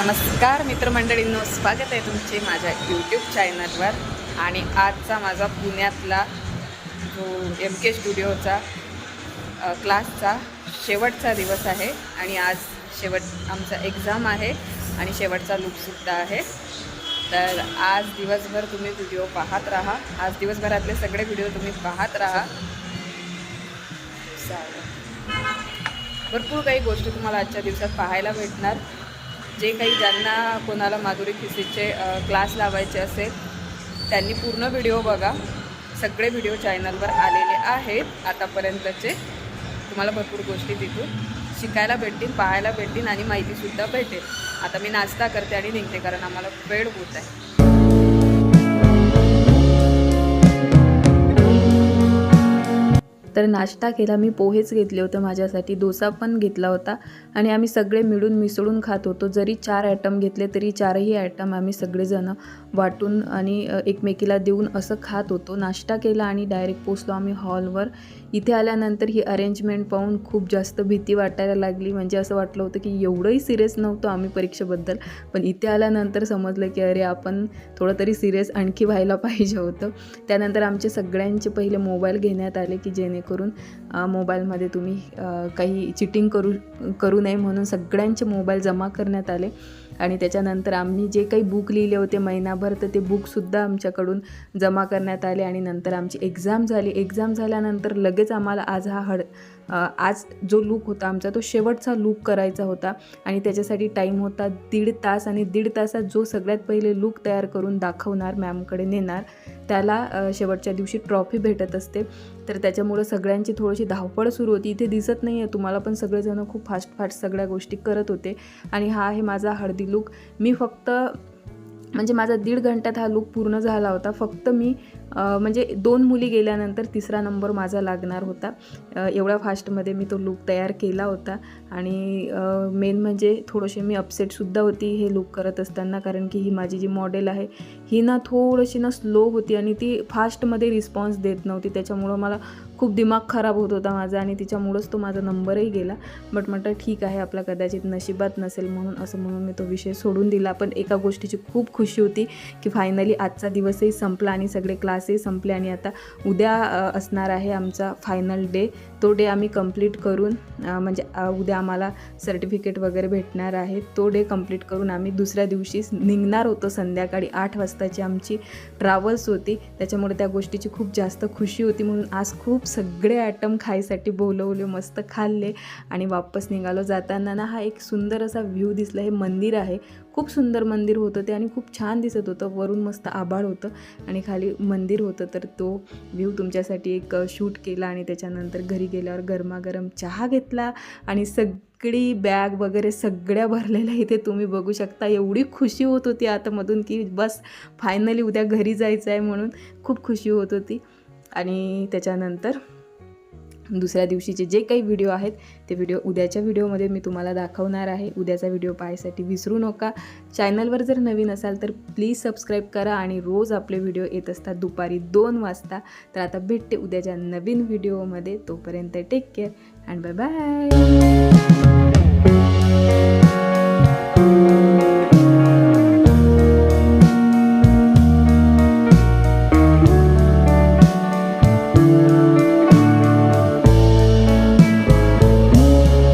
नमस्कार मित्रमंडळींनो स्वागत आहे तुमचे माझ्या यूट्यूब चॅनलवर आणि आजचा माझा पुण्यातला जो एम के स्टुडिओचा क्लासचा शेवटचा दिवस आहे. आणि आज शेवट आमचा एक्झाम आहे आणि शेवटचा लुकसुद्धा आहे. तर आज दिवसभर तुम्ही व्हिडिओ पाहत राहा. आज दिवसभरातले सगळे व्हिडिओ तुम्ही पाहत राहा. चालेल. भरपूर काही गोष्टी तुम्हाला आजच्या दिवसात पाहायला भेटणार. जे काही ज्यांना कोणाला माधुरी खिसीचे क्लास लावायचे असेल त्यांनी पूर्ण व्हिडिओ बघा. सगळे व्हिडिओ चॅनलवर आलेले आहेत आतापर्यंतचे. तुम्हाला भरपूर गोष्टी तिथून शिकायला भेटतील पाहायला भेटतील आणि माहितीसुद्धा भेटेल. आता मी नाश्ता करते आणि निघते कारण आम्हाला वेळ होत आहे. तर नाश्ता केला मी पोहेच घेतले होते माझ्यासाठी डोसा पण घेतला होता आणि आम्ही सगळे मिळून मिसळून खात होतो. जरी चार ॲटम घेतले तरी चारही ॲटम आम्ही सगळेजणं वाटून आणि एकमेकीला देऊन असं खात होतो. नाश्ता केला आणि डायरेक्ट पोचलो आम्ही हॉलवर इथे आल्यानंतर ही अरेंजमेंट पाहून खूप जास्त भीती वाटायला लागली. म्हणजे असं वाटलं होतं की एवढंही सिरियस नव्हतो आम्ही परीक्षेबद्दल. पण इथे आल्यानंतर समजलं की अरे आपण थोडं तरी सिरियस आणखी व्हायला पाहिजे होतं. त्यानंतर आमचे सगळ्यांचे पहिले मोबाईल घेण्यात आले की जेणे जेणेकरून मोबाईलमध्ये तुम्ही काही चिटिंग करू करू नये म्हणून सगळ्यांचे मोबाईल जमा करण्यात आले. आणि त्याच्यानंतर आम्ही जे काही बुक लिहिले होते महिनाभर तर ते बुकसुद्धा आमच्याकडून जमा करण्यात आले. आणि नंतर आमची एक्झाम झाली. एक्झाम झाल्यानंतर लगेच आम्हाला आज हा हड आज जो लूक होता आमचा तो शेवटचा लूक करायचा होता. आणि त्याच्यासाठी टाईम होता दीड तास आणि दीड तासात जो सगळ्यात पहिले लूक तयार करून दाखवणार मॅमकडे नेणार त्याला शेवटच्या दिवशी ट्रॉफी भेटत असते. तर त्याच्यामुळं सगळ्यांची थोडीशी धावपळ सुरू होती. इथे दिसत नाही आहे तुम्हाला पण सगळेजण खूप फास्ट फास्ट सगळ्या गोष्टी करत होते. आणि हा आहे माझा हळदी लूक मी फक्त म्हणजे माझा दीड घंट्यात हा लूक पूर्ण झाला होता. फक्त मी म्हणजे दोन मुली गेल्यानंतर तिसरा नंबर माझा लागणार होता. एवढ्या फास्टमध्ये मी तो लूक तयार केला होता. आणि मेन म्हणजे थोडेसे मी अपसेटसुद्धा होती हे लूक करत असताना कारण की ही माझी जी मॉडेल आहे ही ना थोडीशी ना स्लो होती आणि ती फास्टमध्ये रिस्पॉन्स देत नव्हती. त्याच्यामुळं मला खूप दिमाग खराब होत होता माझा आणि तिच्यामुळंच तो माझा नंबरही गेला. बट म्हटलं ठीक आहे आपला कदाचित नशिबात नसेल म्हणून असं म्हणून मी तो विषय सोडून दिला. पण एका गोष्टीची खूप खुशी होती की फायनली आजचा दिवसही संपला आणि सगळे क्लासही संपले आणि आता उद्या असणार आहे आमचा फायनल डे तो डे आम्ही कंप्लीट करून म्हणजे उद्या आम्हाला सर्टिफिकेट वगैरे भेटणार आहे. तो डे कंप्लीट करून आम्ही दुसऱ्या दिवशी निघणार होतो. संध्याकाळी आठ वाजताची आमची ट्रॅव्हल्स होती. त्याच्यामुळे त्या गोष्टीची खूप जास्त खुशी होती. म्हणून आज खूप सगळे ॲटम खायसाठी बोलवले मस्त खाल्ले आणि वापस निघालो. जाताना ना हा एक सुंदर असा व्ह्यू दिसला. हे मंदिर आहे. खूप सुंदर मंदिर होतं ते आणि खूप छान दिसत होतं. वरून मस्त आभाळ होतं आणि खाली मंदिर होतं. तर तो व्ह्यू तुमच्यासाठी एक शूट केला आणि त्याच्यानंतर घरी गेल्यावर गरमागरम चहा घेतला आणि सगळी बॅग वगैरे सगळ्या भरलेल्या इथे तुम्ही बघू शकता. एवढी खुशी होत होती आतमधून की बस फायनली उद्या घरी जायचं आहे म्हणून खूप खुशी होत होती. आणि त्याच्यानंतर दुसऱ्या दिवशीचे जे काही व्हिडिओ आहेत ते व्हिडिओ उद्याच्या व्हिडिओमध्ये मी तुम्हाला दाखवणार आहे. उद्याचा व्हिडिओ पाहायसाठी विसरू नका. चॅनलवर जर नवीन असाल तर प्लीज सबस्क्राईब करा आणि रोज आपले व्हिडिओ येत असतात दुपारी दोन वाजता. तर आता भेटते उद्याच्या नवीन व्हिडिओमध्ये. तोपर्यंत take care and bye bye